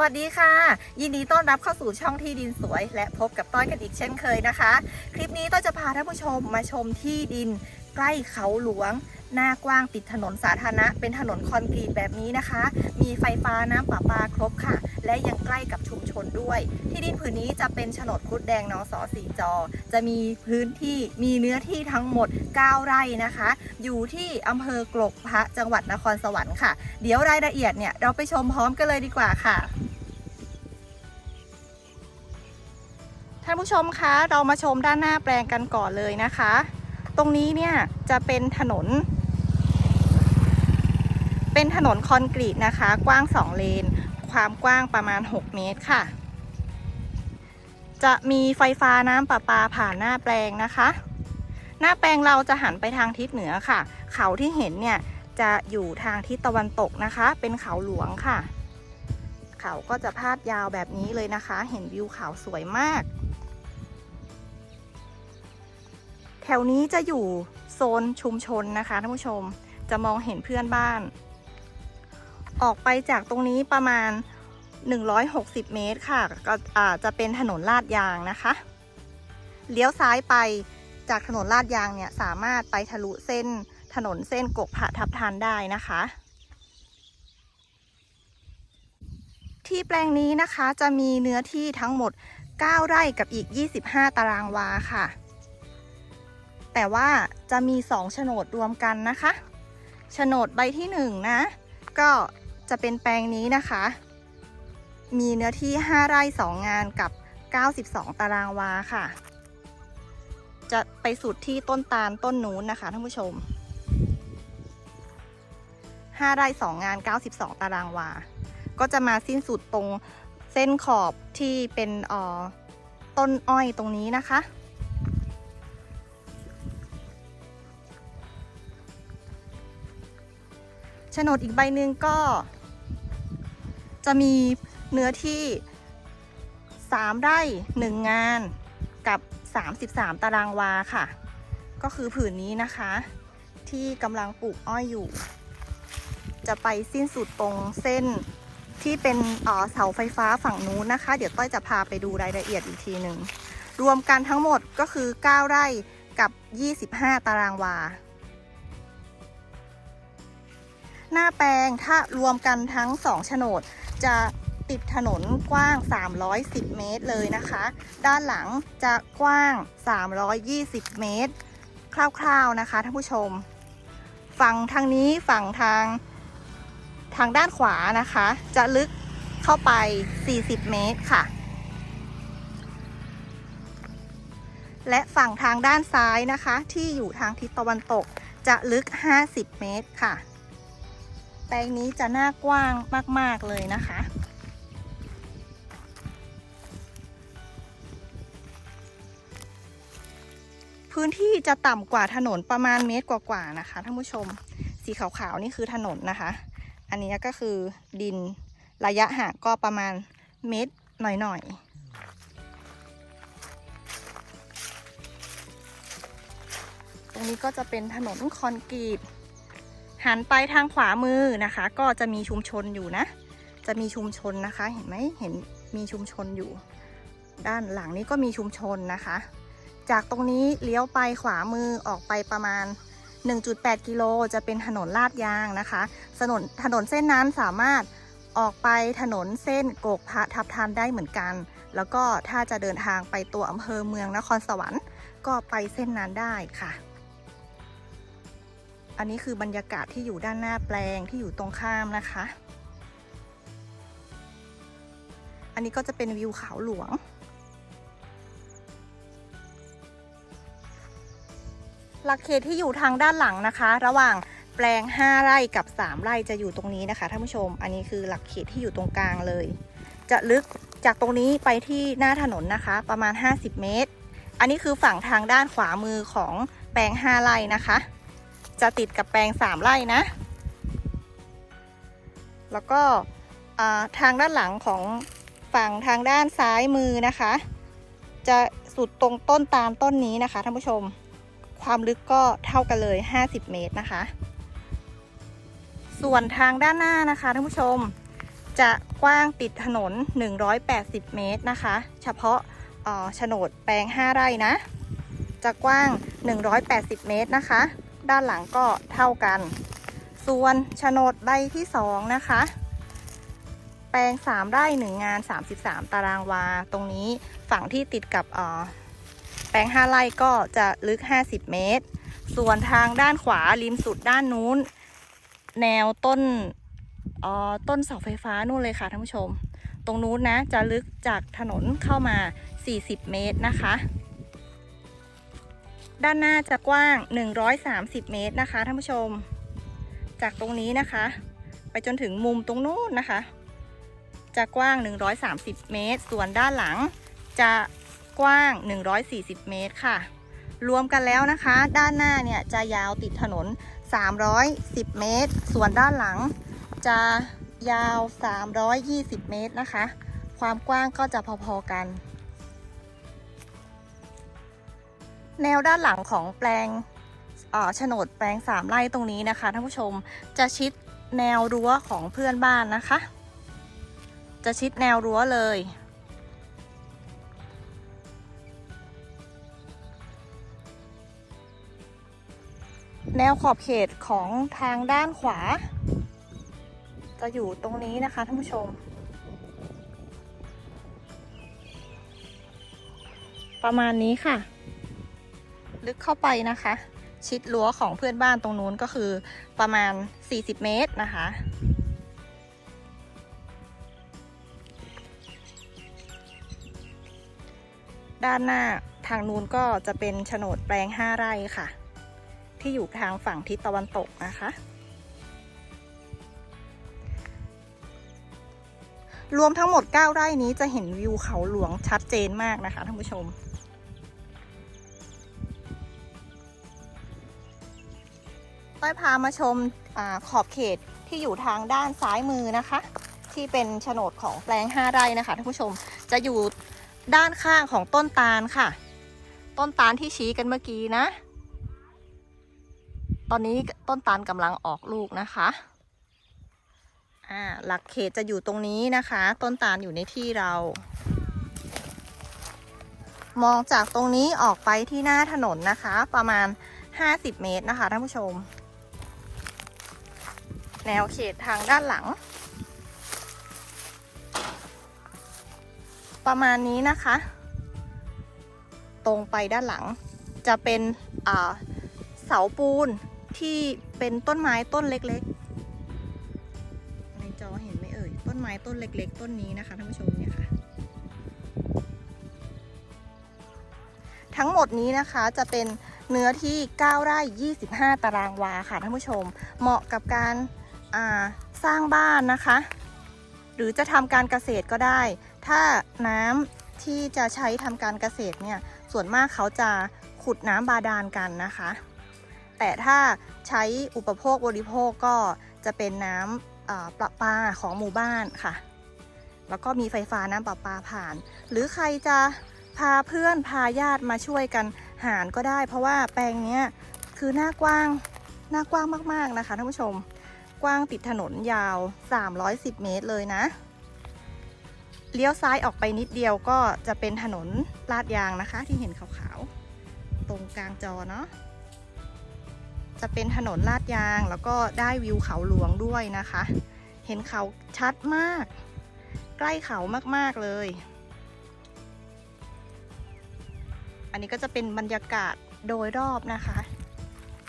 สวัสดีค่ะ ยินดีต้อนรับเข้าสู่ช่องที่ดินสวย และพบกับต้อยกันอีกเช่นเคยนะคะ คลิปนี้ต้อยจะพาท่านผู้ชมมาชมที่ดิน ใกล้เขาหลวง หน้ากว้างติดถนนสาธารณะ เป็นถนนคอนกรีตแบบนี้นะคะ มีไฟฟ้าน้ำประปาครบค่ะ และยังใกล้กับชุมชนด้วย ที่ดินผืนนี้จะเป็นโฉนดคุดแดงนอสอสีจอ จะมีพื้นที่มีเนื้อที่ทั้งหมด 9 ไร่นะคะ อยู่ที่อำเภอกลกพระจังหวัดนครสวรรค์ค่ะ เดี๋ยวรายละเอียดเนี่ยเราไปชมพร้อมกันเลยดีกว่าค่ะ ท่านผู้ชมคะ เรามาชมด้านหน้าแปลงกันก่อนเลยนะคะ ตรงนี้เนี่ยจะเป็นถนน เป็นถนนคอนกรีตนะคะ กว้าง 2 เลน ความกว้างประมาณ 6 เมตรค่ะ จะมีไฟฟ้าน้ำประปาผ่านหน้าแปลงนะคะ หน้าแปลงเราจะหันไปทางทิศเหนือค่ะ เขาที่เห็นเนี่ยจะอยู่ทางทิศตะวันตกนะคะ เป็นเขาหลวงค่ะ เขาก็จะพาดยาวแบบนี้เลยนะคะ เห็นวิวเขาสวยมาก ถวนี้จะอยู่โซนชุมชนนะคะท่านผู้ชมจะมองเห็นเพื่อนบ้าน ออกไปจากตรงนี้ประมาณ 160 เมตรค่ะก็อาจะเป็นถนนลาดยางนะคะเลี้ยวซ้ายไปจากถนนลาดยางเนี่ยสามารถไปทะลุเส้นถนนเส้นกกผะทับทันได้นะคะ ที่แปลงนี้นะคะจะมีเนื้อที่ทั้งหมด 9 ไร่กับอีก 25 ตารางวาค่ะ แต่ว่าจะมี2โฉนดรวมกันนะคะโฉนดใบที่1นะก็จะเป็นแปลงนี้นะคะ มีเนื้อที่ 5 ไร่2 งานกับ 92 ตารางวาค่ะ จะไปสุดที่ต้นตาลต้นนู้นนะคะท่านผู้ชม 5 ไร่2 งาน 92 ตารางวา ก็จะมาสิ้นสุดตรงเส้นขอบที่เป็นออต้นอ้อยตรงนี้นะคะ โฉนดอีกใบหนึ่งก็ จะมีเนื้อที่ 3 ไร่ 1 งานกับ 33 ตารางวาค่ะ ก็คือผืนนี้นะคะ ที่กำลังปลูกอ้อยอยู่ จะไปสิ้นสุดตรงเส้นที่เป็นเอ่อเสาไฟฟ้าฝั่งนู้นนะคะ เดี๋ยวต้อยจะพาไปดูรายละเอียดอีกทีหนึ่งรวมกันทั้งหมดก็คือ 9 ไร่กับ 25 ตารางวา หน้าแปลงถ้ารวมกันทั้ง 2 โฉนด จะติดถนนกว้าง 310 เมตรเลยนะคะ ด้านหลังจะกว้าง 320 เมตร คร่าวๆนะคะท่านผู้ชม ฝั่งทางนี้ฝั่งทางทางด้านขวานะคะ จะลึกเข้าไป 40 เมตรค่ะ และฝั่งทางด้านซ้ายนะคะ ที่อยู่ทางทิศตะวันตกจะลึก 50 เมตรค่ะ แปลงนี้จะหน้ากว้างมาก ๆ เลยนะคะ พื้นที่จะต่ำกว่าถนนประมาณเมตรกว่าๆนะคะท่านผู้ชม สีขาวๆนี่คือถนนนะคะ อันนี้ก็คือดินระยะห่างก็ประมาณเมตรหน่อยๆตรงนี้ก็จะเป็นถนนคอนกรีต หันไปทางขวามือนะคะ ก็จะมีชุมชนอยู่นะ จะมีชุมชนนะคะ เห็นไหมเห็นมีชุมชนอยู่ ด้านหลังนี้ก็มีชุมชนนะคะ จากตรงนี้เลี้ยวไปขวามือออกไปประมาณ 1.8 กิโลจะเป็นถนนลาดยางนะคะถนนถนนเส้นนั้นสามารถออกไปถนนเส้นโกกพระทับทันได้เหมือนกัน แล้วก็ถ้าจะเดินทางไปตัวอำเภอเมืองนครสวรรค์ ก็ไปเส้นนั้นได้ค่ะ อันนี้คือบรรยากาศที่อยู่ด้านหน้าแปลงที่อยู่ตรงข้ามนะคะ อันนี้ก็จะเป็นวิวเขาหลวง หลักเขตที่อยู่ทางด้านหลังนะคะ ระหว่างแปลง 5 ไร่กับ 3 ไร่จะอยู่ตรงนี้นะคะท่านผู้ชม อันนี้คือหลักเขตที่อยู่ตรงกลางเลย จะลึกจากตรงนี้ไปที่หน้าถนนนะคะ ประมาณ 50 เมตร อันนี้คือฝั่งทางด้านขวามือของแปลง 5 ไร่นะคะ จะติดกับแปลง3ไร่นะ แล้วก็ทางด้านหลังของฝั่งทางด้านซ้ายมือนะคะ จะสุดตรงต้นตาลต้นนี้นะคะท่านผู้ชม ความลึกก็เท่ากันเลย 50 เมตรนะคะ ส่วนทางด้านหน้านะคะท่านผู้ชม จะกว้างติดถนน 180 เมตรนะคะ เฉพาะโฉนดแปลง 5 ไร่นะ จะกว้าง 180 เมตรนะคะ ด้านหลังก็เท่ากัน ส่วนโฉนดใบที่2นะคะ แปลง3ไร่1งาน 33 ตารางวา ตรงนี้ฝั่งที่ติดกับแปลง5ไร่ก็จะลึก 50 เมตร ส่วนทางด้านขวาริมสุดด้านนู้น แนวต้นต้นเสาไฟฟ้านู่นเลยค่ะท่านผู้ชม ตรงนู้นนะจะลึกจากถนนเข้ามา 40 เมตรนะคะ ด้านหน้าจะกว้าง 130 เมตรนะคะท่านผู้ชม จากตรงนี้นะคะ ไปจนถึงมุมตรงนู้นนะคะ จะกว้าง 130 เมตร ส่วนด้านหลังจะกว้าง 140 เมตรค่ะ รวมกันแล้วนะคะ ด้านหน้าเนี่ยจะยาวติดถนน 310 เมตร ส่วนด้านหลังจะยาว 320 เมตรนะคะ ความกว้างก็จะพอๆกัน แนวด้านหลังของแปลงโฉนดแปลง3ไร่ตรงนี้นะคะท่านผู้ชมจะชิดแนวรั้วของเพื่อนบ้านนะคะ จะชิดแนวรั้วเลย แนวขอบเขตของทางด้านขวา จะอยู่ตรงนี้นะคะท่านผู้ชม ประมาณนี้ค่ะ ลึกเข้าไปนะคะ ชิดรั้วของเพื่อนบ้านตรงนู้นก็คือประมาณ 40 เมตรนะคะ ด้านหน้าทางนู้นก็จะเป็นโฉนดแปลง 5 ไร่ค่ะ ที่อยู่ทางฝั่งทิศตะวันตกนะคะรวมทั้งหมด 9 ไร่นี้จะเห็นวิวเขาหลวงชัดเจนมากนะคะท่านผู้ชม ต้อยพามาชมอขอบเขตที่อยู่ทางด้านซ้ายมือนะคะ ที่เป็นโฉนดของแปลง 5 ไร่นะคะท่านผู้ชมจะอยู่ด้านข้างของต้นตาลค่ะ ต้นตาลที่ชี้กันเมื่อกี้นะ ตอนนี้ต้นตาลกำลังออกลูกนะคะอ่าหลักเขตจะอยู่ตรงนี้นะคะ ต้นตาลอยู่ในที่เรา มองจากตรงนี้ออกไปที่หน้าถนนนะคะ ประมาณ 50 เมตรนะคะท่านผู้ชม แนวเขตทางด้านหลัง ประมาณนี้นะคะ ตรงไปด้านหลัง จะเป็นเสาปูนที่เป็นต้นไม้ต้นเล็กๆ ในจอเห็นไหมเอ่ย ต้นไม้ต้นเล็ก ๆ ต้นนี้นะคะท่านผู้ชมเนี่ยค่ะ ทั้งหมดนี้นะคะจะเป็นเนื้อที่ 9 ไร่ 25 ตารางวาค่ะท่านผู้ชม เหมาะกับการ สร้างบ้านนะคะ หรือจะทำการเกษตรก็ได้ ถ้าน้ำที่จะใช้ทำการเกษตรเนี่ยส่วนมากเขาจะขุดน้ำบาดาลกันนะคะ แต่ถ้าใช้อุปโภคบริโภคก็จะเป็นน้ำประปาของหมู่บ้านค่ะ แล้วก็มีไฟฟ้าน้ำประปาผ่าน หรือใครจะพาเพื่อนพาญาติมาช่วยกันหารก็ได้ เพราะว่าแปลงนี้คือหน้ากว้างหน้ากว้างมากๆนะคะท่านผู้ชม กว้างติดถนนยาว 310 เมตรเลยนะ เลี้ยวซ้ายออกไปนิดเดียวก็จะเป็นถนนลาดยางนะคะที่เห็นขาวๆ ตรงกลางจอเนาะ จะเป็นถนนลาดยางแล้วก็ได้วิวเขาหลวงด้วยนะคะ เห็นเขาชัดมาก ใกล้เขามากๆเลย อันนี้ก็จะเป็นบรรยากาศโดยรอบนะคะ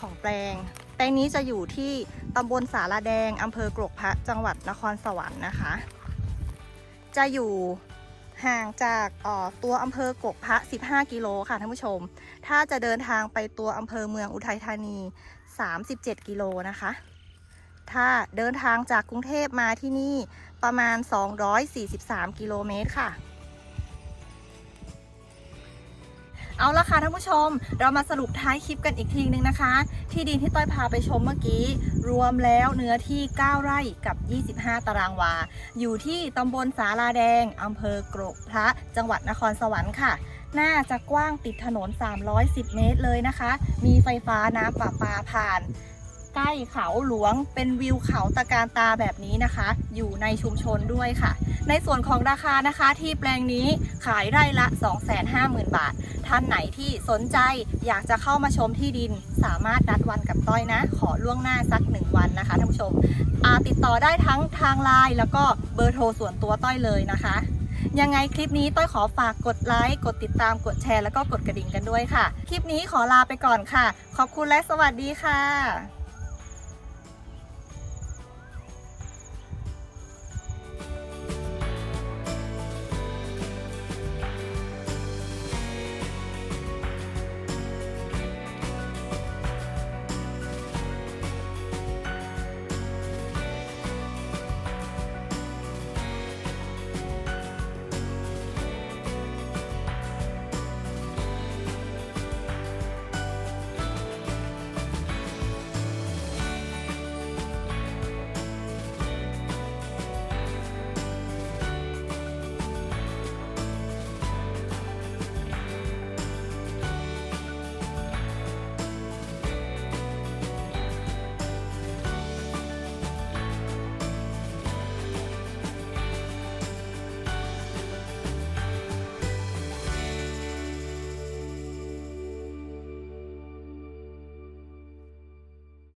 ของแปลง แปลงนี้จะอยู่ที่ตำบลสาราแดงอำเภอกรกพระจังหวัดนครสวรรค์นะคะ จะอยู่ห่างจากออตัวอำเภอกกพระ 15 กิโลค่ะท่านผู้ชม ถ้าจะเดินทางไปตัวอำเภอเมืองอุทัยธานี 37 กิโลนะคะ ถ้าเดินทางจากกรุงเทพมาที่นี่ประมาณ 243 กิโลเมตรค่ะ เอาละค่ะท่านผู้ชม เรามาสรุปท้ายคลิปกันอีกทีนึงนะคะ ที่ดินที่ต้อยพาไปชมเมื่อกี้ รวมแล้วเนื้อที่ 9 ไร่กับ 25 ตารางวา อยู่ที่ตำบลสาลาแดงอำเภอกรกพระ จังหวัดนครสวรรค์ค่ะน่าจะกว้างติดถนน 310 เมตรเลยนะคะ มีไฟฟ้าน้ำประปาผ่าน ใกล้เขาหลวงเป็นวิวเขาตะการตาแบบนี้นะคะ อยู่ในชุมชนด้วยค่ะ ในส่วนของราคานะคะที่แปลงนี้ขายไร่ละ 250,000 บาท ท่านไหนที่สนใจอยากจะเข้ามาชมที่ดิน สามารถนัดวันกับต้อยนะ ขอล่วงหน้าสักหนึ่งวันนะคะท่านผู้ชมอาติดต่อได้ทั้งทางไลน์แล้วก็เบอร์โทรส่วนตัวต้อยเลยนะคะยังไงคลิปนี้ต้อยขอฝากกดไลค์ กดติดตาม กดแชร์ แล้วก็กดกระดิ่งกันด้วยค่ะ คลิปนี้ขอลาไปก่อนค่ะ ขอบคุณและสวัสดีค่ะ